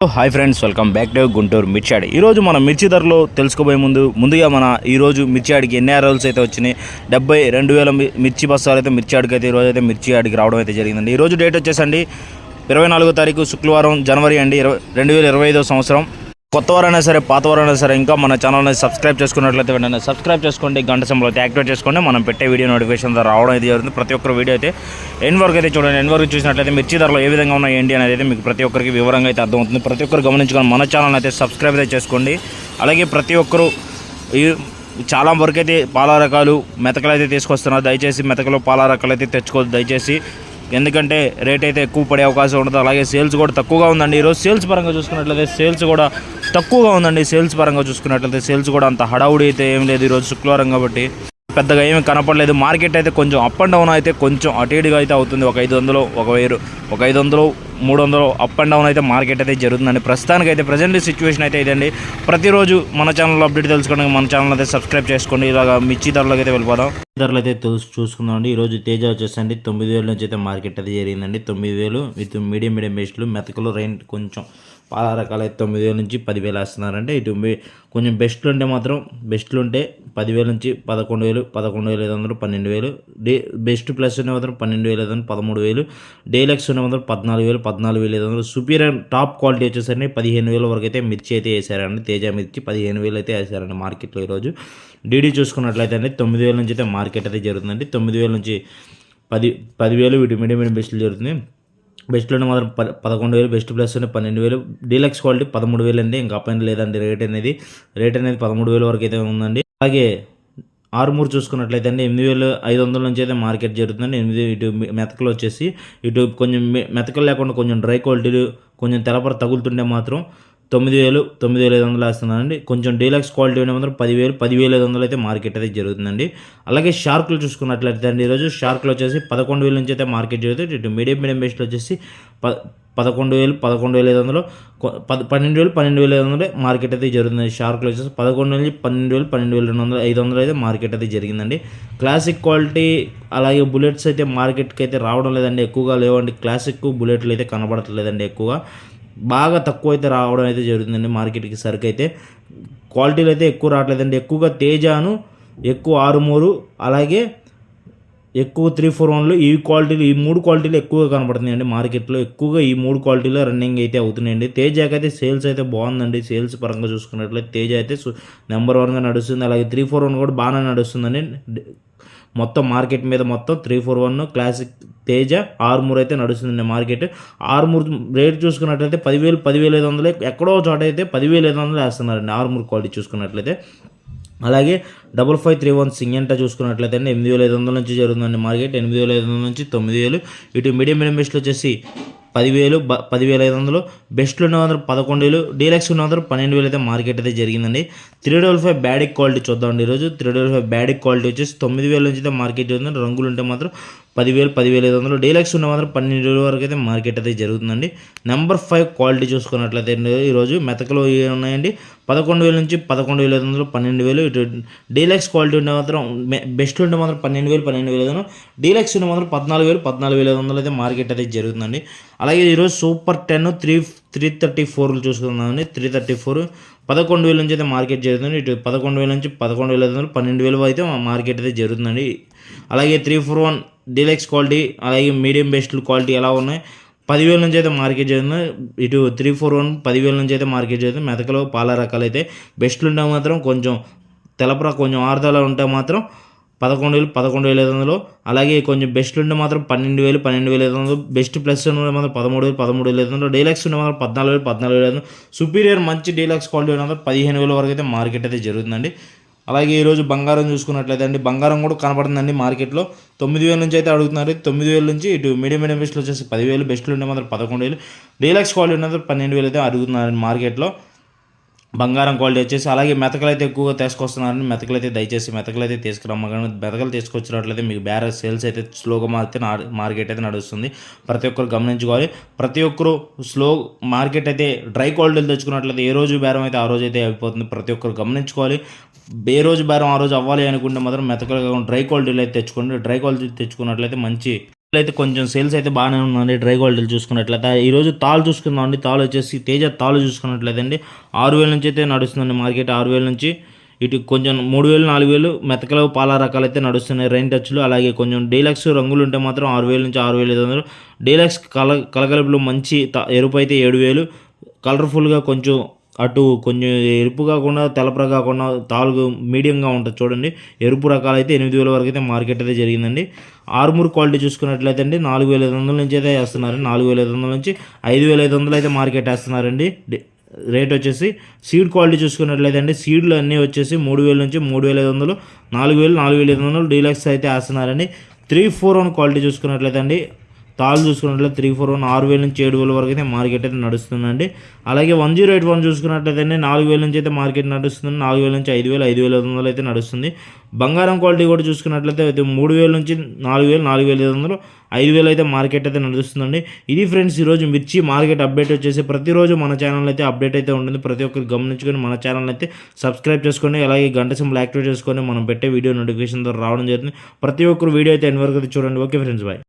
Hi friends welcome back to Guntur మిర్చాడి ఈరోజు మన మిర్చి ధరలు తెలుసుకోబోయే ముందు ముందుగా మన ఈరోజు మిర్చి ఆడికి ఎన్ని ఆరోల్స్ అయితే వచ్చినాయి డెబ్బై రెండు వేల మిర్చి బస్సాలు అయితే మిర్చాడికి అయితే ఈరోజు అయితే మిర్చి ఆడికి రావడం అయితే జరిగిందండి. ఈరోజు డేట్ వచ్చేసండి ఇరవై నాలుగో తారీఖు శుక్రవారం జనవరి అండి ఇరవై రెండు వేల ఇరవై ఐదో సంవత్సరం. కొత్తవారైనా సరే పాతవారైనా సరే ఇంకా మన ఛానల్ని సబ్స్క్రైబ్ చేసుకున్నట్లయితే వెంటనే సబ్స్క్రైబ్ చేసుకోండి గంట సమయంలో యాక్టివేట్ చేసుకోండి. మనం పెట్టే వీడియో నోటిఫికేషన్ ద్వారా రావడం ఇది జరుగుతుంది. ప్రతి ఒక్కరు వీడియో అయితే ఎన్ వరకు అయితే చూడండి. ఎన్ వరకు చూసినట్లయితే మిర్చి ధరలు ఏ విధంగా ఉన్నాయి ఏంటి అనేది అయితే మీకు ప్రతి ఒక్కరికి వివరంగా అయితే అర్థమవుతుంది. ప్రతి ఒక్కరు గమనించుకొని మన ఛానల్ అయితే సబ్స్క్రైబ్ అయితే చేసుకోండి. అలాగే ప్రతి ఒక్కరు ఈ చాలా వరకు అయితే పాల రకాలు మెతకలు అయితే తీసుకొస్తున్నారు. దయచేసి మెతకలు పాల రకాలు అయితే తెచ్చుకోవద్దు. దయచేసి ఎందుకంటే రేట్ అయితే ఎక్కువ పడే అవకాశం ఉండదు. అలాగే సేల్స్ కూడా తక్కువగా ఉందండి. ఈరోజు సేల్స్ పరంగా చూసుకున్నట్లయితే సేల్స్ కూడా తక్కువగా ఉందండి. సేల్స్ పరంగా చూసుకున్నట్లయితే సేల్స్ కూడా అంత హడావుడి అయితే ఏం లేదు ఈరోజు శుక్రవారం కాబట్టి. పెద్దగా ఏమీ కనపడలేదు. మార్కెట్ అయితే కొంచెం అప్ అండ్ డౌన్ అయితే కొంచెం అటు ఇటుగా అయితే అవుతుంది. ఒక ఐదు వందలు ఒక వెయ్యి ఒక ఐదు వందలు మూడు వందలు అప్ అండ్ డౌన్ అయితే మార్కెట్ అయితే జరుగుతుందండి. ప్రస్తుతానికి అయితే ప్రజెంట్ సిచ్యువేషన్ అయితే ఇదండి. ప్రతిరోజు మన ఛానల్లో అప్డేట్ తెలుసుకోవడానికి మన ఛానల్ అయితే సబ్స్క్రైబ్ చేసుకోండి. ఇలాగ మిర్చి ధరలకు అయితే వెళ్ళిపోదాం. ధరలు అయితే చూసుకుందామండి ఈరోజు తేజ వచ్చేసండి. తొమ్మిది వేల నుంచి అయితే మార్కెట్ అయితే జరిగిందండి. తొమ్మిది వేలు విత్ మీడియం మీడియం బేస్ట్లు మెతకలు రైన్ కొంచెం పాల రకాలు తొమ్మిది వేల నుంచి పదివేలు వేస్తున్నారంటే ఇటు కొంచెం బెస్ట్లు ఉంటే మాత్రం బెస్ట్లు ఉంటే పదివేల నుంచి పదకొండు వేలు పదకొండు వేల ఐదు వందలు పన్నెండు వేలు. డే బెస్ట్ ప్లస్ ఉన్న మాత్రం పన్నెండు వేల ఐదు వందలు పదమూడు వేలు. డేలక్స్ ఉన్న మాత్రం పద్నాలుగు వేలు పద్నాలుగు వేల ఐదు వందలు. సుపీరియర్ టాప్ క్వాలిటీ వచ్చేసరికి పదిహేను వేల వరకు అయితే మిర్చి అయితే వేసారండి. తేజ మిర్చి పదిహేను వేలు అయితే వేసారండి మార్కెట్లో ఈరోజు. డీడీ చూసుకున్నట్లయితే అండి తొమ్మిది వేల నుంచి అయితే మార్కెట్ అయితే జరుగుతుందండి. తొమ్మిది వేల నుంచి పది పదివేలు వీటి మీడియం మీడియం బెస్ట్లు జరుగుతుంది. బెస్ట్లోనే మాత్రం ప పదకొండు వేలు బెస్ట్ ప్లస్ పన్నెండు వేలు. డీలక్స్ క్వాలిటీ పదమూడు వేలు అండి. ఇంకా పైన లేదండి రేట్ అనేది. రేట్ అనేది పదమూడు వేల వరకు అయితే ఉందండి. అలాగే ఆరుమూరు చూసుకున్నట్లయితే అండి ఎనిమిది వేలు ఐదు వందల నుంచి అయితే మార్కెట్ జరుగుతుందండి. ఎనిమిది ఇటు మెతకలు వచ్చేసి ఇటు కొంచెం మెతకలు లేకుండా కొంచెం డ్రై క్వాలిటీలు కొంచెం తెలపర తగులుతుంటే మాత్రం తొమ్మిది వేలు తొమ్మిది వేల ఐదు వందలు వేస్తున్నారండి. కొంచెం డీలక్స్ క్వాలిటీ ఉండే మాత్రం పదివేలు పదివేల ఐదు వందలు అయితే మార్కెట్ అయితే జరుగుతుందండి. అలాగే షార్క్లు చూసుకున్నట్లయితే అండి ఈరోజు షార్క్లు వచ్చేసి పదకొండు వేల నుంచి అయితే మార్కెట్ జరుగుతుంది. ఇటు మీడియం మీడియం బెస్ట్లో వచ్చేసి ప పదకొండు వేలు పదకొండు వేల ఐదు వందలు పది పన్నెండు వేలు పన్నెండు వేల ఐదు వందలు మార్కెట్ అయితే జరుగుతుంది షార్క్లో వచ్చేసి పదకొండు నుంచి పన్నెండు వేలు పన్నెండు వేల రెండు వందలు ఐదు వందలు అయితే మార్కెట్ అయితే జరిగిందండి. క్లాసిక్ క్వాలిటీ అలాగే బుల్లెట్స్ అయితే మార్కెట్కి అయితే రావడం లేదండి ఎక్కువగా లేవండి. క్లాసిక్ బుల్లెట్లు అయితే కనబడట్లేదండి ఎక్కువగా. బాగా తక్కువ అయితే రావడం అయితే జరుగుతుందండి మార్కెట్కి సరుకు అయితే క్వాలిటీలు అయితే ఎక్కువ రావట్లేదండి. ఎక్కువగా తేజాను ఎక్కువ ఆరు మూరు అలాగే ఎక్కువ త్రీ ఫోర్ వన్లో ఈ క్వాలిటీలు ఈ మూడు క్వాలిటీలు ఎక్కువగా కనబడుతున్నాయండి మార్కెట్లో. ఎక్కువగా ఈ మూడు క్వాలిటీలో రన్నింగ్ అయితే అవుతున్నాయండి. తేజాకి అయితే సేల్స్ అయితే బాగుందండి. సేల్స్ పరంగా చూసుకున్నట్లయితే తేజ అయితే నెంబర్ వన్గా నడుస్తుంది. అలాగే త్రీ ఫోర్ వన్ కూడా బాగానే నడుస్తుందండి. మొత్తం మార్కెట్ మీద మొత్తం three four one classic Teja Armoor అయితే నడుస్తుందండి మార్కెట్. ఆర్మూర్ రేట్ చూసుకున్నట్లయితే పదివేలు పదివేల ఐదు వందలు ఎక్కడో చోట అయితే పదివేల ఐదు వందలు వేస్తున్నారండి ఆర్మూర్ క్వాలిటీ చూసుకున్నట్లయితే. అలాగే డబల్ ఫైవ్ త్రీ వన్ సింగంటా చూసుకున్నట్లయితే అండి ఎనిమిది వేల ఐదు వందల నుంచి జరుగుతుందండి మార్కెట్. ఎనిమిది వేల ఐదు వందల నుంచి తొమ్మిది వేలు. ఇటు మీడియం మీడియం వచ్చేసి పదివేలు బ పదివేల ఐదు వందలు. బెస్ట్లు ఉన్న వందలు పదకొండు వేలు. డీలక్స్ ఉన్న వందలు పన్నెండు వేలు అయితే మార్కెట్ అయితే జరిగిందండి. Three double five Byadgi quality చూద్దామండి ఈరోజు three double five Byadgi quality వచ్చేసి తొమ్మిది వేల నుంచి అయితే మార్కెట్ జరుగుతుంది రంగులు ఉంటే మాత్రం పదివేలు పదివేల ఐదు వందలు డీలక్స్ ఉన్న మాత్రం పన్నెండు వేల వరకు అయితే మార్కెట్ అయితే జరుగుతుందండి. నెంబర్ ఫైవ్ క్వాలిటీ చూసుకున్నట్లయితే ఈరోజు మెతకలు ఉన్నాయండి? పదకొండు వేల నుంచి పదకొండు వేల ఐదు వందలు పన్నెండు వేలు ఇటు డీలక్స్ క్వాలిటీ ఉంటే మాత్రం బెస్ట్ ఉంటే మాత్రం పన్నెండు వేలు పన్నెండు వేల ఐదు వందలు డీలక్స్ ఉంటే మాత్రం పద్నాలుగు వేలు పద్నాలుగు వేల ఐదు వందలు అయితే మార్కెట్ అయితే జరుగుతుందండి. అలాగే ఈరోజు super ten three three thirty ఫోర్లు చూసుకుందామని త్రీ థర్టీ ఫోర్ పదకొండు వేల నుంచి అయితే మార్కెట్ జరుగుతుంది. ఇటు పదకొండు వేల నుంచి పదకొండు వేల ఐదు వందలు పన్నెండు వేలు అయితే మార్కెట్ అయితే జరుగుతుందండి. అలాగే three four one deluxe quality అలాగే మీడియం బెస్ట్ క్వాలిటీ ఎలా ఉన్నాయి? పదివేల నుంచి అయితే మార్కెట్ జరుగుతుంది. ఇటు త్రీ ఫోర్ వన్ పదివేల నుంచి అయితే మార్కెట్ జరుగుతుంది. మెతకలో పాల రకాలు అయితే బెస్ట్లు ఉంటే మాత్రం. కొంచెం తెలపర కొంచెం ఆరుదల ఉంటే మాత్రం పదకొండు వేలు పదకొండు వేల ఐదు వందలు. అలాగే కొంచెం బెస్ట్ ఉంటే మాత్రం పన్నెండు వేలు పన్నెండు వేల ఐదు వందలు. బెస్ట్ ప్లస్ ఉంటే మాత్రం పదమూడు వేలు పదమూడు వేల ఐదు వందలు. డీలక్స్ ఉంటే మాత్రం పద్నాలుగు వేలు పద్నాలుగు వేల ఐదు వందలు. సుపీరియర్ మంచి డీలక్స్ క్వాలిటీ ఉన్న పదిహేను వేల వరకు అయితే మార్కెట్ అయితే జరుగుతుందండి. అలాగే ఈరోజు బంగారం చూసుకున్నట్లయితే అండి బంగారం కూడా కనపడుతుందండి మార్కెట్లో తొమ్మిది వేల నుంచి అయితే అడుగుతున్నారు. తొమ్మిది వేల నుంచి ఇటు మీడియం మీడియం బెస్ట్లు వచ్చేసి పదివేలు బెస్ట్లు ఉంటే మాత్రం పదకొండు వేలు. డీలక్స్ క్వాలిటీ ఉన్నది పన్నెండు వేలు అయితే అడుగుతున్నారండి మార్కెట్లో బంగారం క్వాలిటీ వచ్చేసి అలాగే మెతకలు అయితే ఎక్కువగా తీసుకొస్తున్నారని మెతకలు అయితే దయచేసి మెతకలు అయితే తీసుకురమ్మగానే మెతకలు తీసుకొచ్చినట్లయితే మీకు బేర సేల్స్ అయితే స్లోగా మారితే మార్కెట్ అయితే నడుస్తుంది. ప్రతి ఒక్కరు గమనించుకోవాలి. ప్రతి ఒక్కరు స్లో మార్కెట్ అయితే డ్రై క్వాలిటీలు తెచ్చుకున్నట్లయితే ఏ రోజు బేరం అయితే ఆ రోజు అయితే అయిపోతుంది. ప్రతి ఒక్కరు గమనించుకోవాలి. ఏ రోజు బేరం ఆ రోజు అవ్వాలి అనుకుంటే మాత్రం మెతకలు డ్రై క్వాలిటీలు అయితే తెచ్చుకోండి. డ్రై క్వాలిటీ తెచ్చుకున్నట్లయితే మంచి అయితే కొంచెం సేల్స్ అయితే బాగానే ఉందండి. డ్రై క్వాలిటీలు చూసుకున్నట్లయితే. ఈరోజు తాళ్ళు చూసుకుందాం అండి తాళ్ళు వచ్చేసి తేజ తాళ్ళు చూసుకున్నట్లయితే అండి. ఆరు వేల నుంచి అయితే నడుస్తుందండి మార్కెట్. ఆరు వేల నుంచి ఇటు కొంచెం మూడు వేలు నాలుగు వేలు మెతకలు పాల రకాలు అయితే నడుస్తున్నాయి రైన్ టచ్లు. అలాగే కొంచెం డీలక్స్ రంగులు ఉంటే మాత్రం ఆరు వేల నుంచి ఆరు వేలు ఐదు వందలు. డీలక్స్ కల కలగలుపులు మంచి త- ఎరుపు అయితే ఏడు వేలు. కలర్ఫుల్గా కొంచెం అటు కొంచెం ఎరుపు కాకుండా తెలపర కాకుండా తాలుగు మీడియంగా ఉంటుంది చూడండి. ఎరుపు రకాలు అయితే ఎనిమిది వేల వరకు అయితే మార్కెట్ అయితే జరిగిందండి. ఆరుమూరు క్వాలిటీ చూసుకున్నట్లయితే అండి నాలుగు వేల ఐదు వందల నుంచి అయితే వేస్తున్నారు. నాలుగు వేల ఐదు వందల నుంచి ఐదు వేల ఐదు వందలు అయితే మార్కెట్ వేస్తున్నారండి. రేట్ వచ్చేసి సీడ్ క్వాలిటీ చూసుకున్నట్లయితే అండి సీడ్లు అన్నీ వచ్చేసి మూడు వేల నుంచి మూడు వేల ఐదు వందలు నాలుగు వేలు నాలుగు వేల ఐదు వందలు డీలక్స్ అయితే వేస్తున్నారండి. త్రీ ఫోర్ వన్ క్వాలిటీ చూసుకున్నట్లయితే అండి తాళ్ళు చూసుకున్నట్లయితే త్రీ ఫోర్ వన్ ఆరు వేల నుంచి ఏడు వేల వరకు అయితే మార్కెట్ అయితే నడుస్తుందండి. అలాగే వన్ జీరో ఎయిట్ వన్ చూసుకున్నట్లయితే నాలుగు వేల నుంచి అయితే మార్కెట్ నడుస్తుంది నాలుగు వేల నుంచి ఐదు వేలు ఐదు వేల ఐదు వందలు అయితే నడుస్తుంది. బంగారం క్వాలిటీ కూడా చూసుకున్నట్లయితే అయితే మూడు వేల నుంచి నాలుగు వేలు నాలుగు వేల ఐదు వందలు ఐదు వేలు అయితే మార్కెట్ అయితే నడుస్తుందండి. ఇది ఫ్రెండ్స్ ఈరోజు మిర్చి మార్కెట్ అప్డేట్ వచ్చేసి ప్రతిరోజు మన ఛానల్ అయితే అప్డేట్ అయితే ఉంటుంది. ప్రతి ఒక్కరు గమనించుకొని మన ఛానల్ అయితే సబ్స్క్రైబ్ చేసుకోండి. అలాగే గంట సింబల్ యాక్టివేట్ చేసుకొని మనం పెట్టే వీడియో నోటిఫికేషన్ ద్వారా రావడం జరుగుతుంది. ప్రతి ఒక్కరు వీడియో అయితే ఎన్ని వరకు అయితే చూడండి. Okay friends bye